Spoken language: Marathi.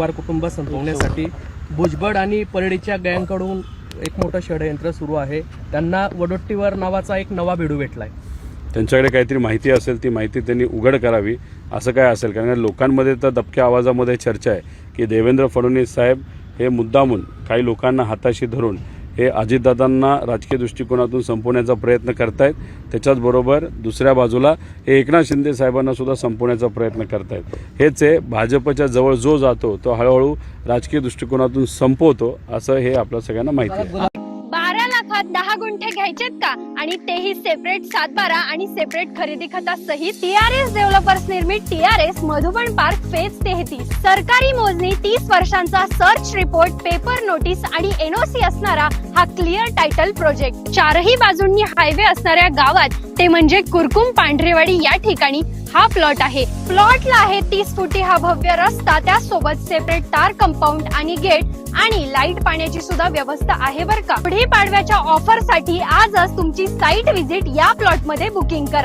पवार कुटुंब संपवण्यासाठी भुजबळ आणि परळीच्या गँगकडून एक मोठं षडयंत्र सुरू आहे. त्यांना वडोट्टीवर नावाचा एक नवा भिडू भेटलाय. त्यांच्याकडे काहीतरी माहिती असेल ती माहिती त्यांनी उघड करावी. असं काय असेल? कारण लोकांमध्ये तर दबक्या आवाजामध्ये चर्चा आहे की देवेंद्र फडणवीस साहेब हे मुद्दामून काही लोकांना हाताशी धरून हे अजितदादांना राजकीय दृष्टिकोनातून संपवण्याचा प्रयत्न करतायत. त्याच्याचबरोबर दुसऱ्या बाजूला हे एकनाथ शिंदे साहेबांना सुद्धा संपवण्याचा प्रयत्न करतायत. हेच आहे भाजपच्या जवळ जो जातो तो हळूहळू राजकीय दृष्टिकोनातून संपवतो असं हे आपल्या सगळ्यांना माहिती आहे. बारा लाखात दहा गुंठे घ्यायचेत का? आणि तेही सेपरेट सातबारा आणि सेपरेट खरेदी खतासहित टीआरएस डेव्हलपर्स निर्मित टीआरएस मधुबन पार्क फेज तेहतीस. सरकारी मोजणी तीस वर्षांचा सर्च रिपोर्ट पेपर नोटीस आणि एनओसी असणारा हा क्लिअर टायटल प्रोजेक्ट चारही बाजूंनी हायवे असणाऱ्या गावात ते म्हणजे कुरकुम पांढरेवाडी या ठिकाणी हा प्लॉट आहे. प्लॉटला आहे तीस फुटी हा भव्य रस्ता त्यासोबत सेपरेट तार कंपाऊंड आणि गेट आणि लाइट पाण्याची सुद्धा व्यवस्था आहे बर का. पुढे पाडव्याच्या ऑफरसाठी आजच तुमची साईट व्हिजिट या प्लॉटमध्ये बुकिंग करा.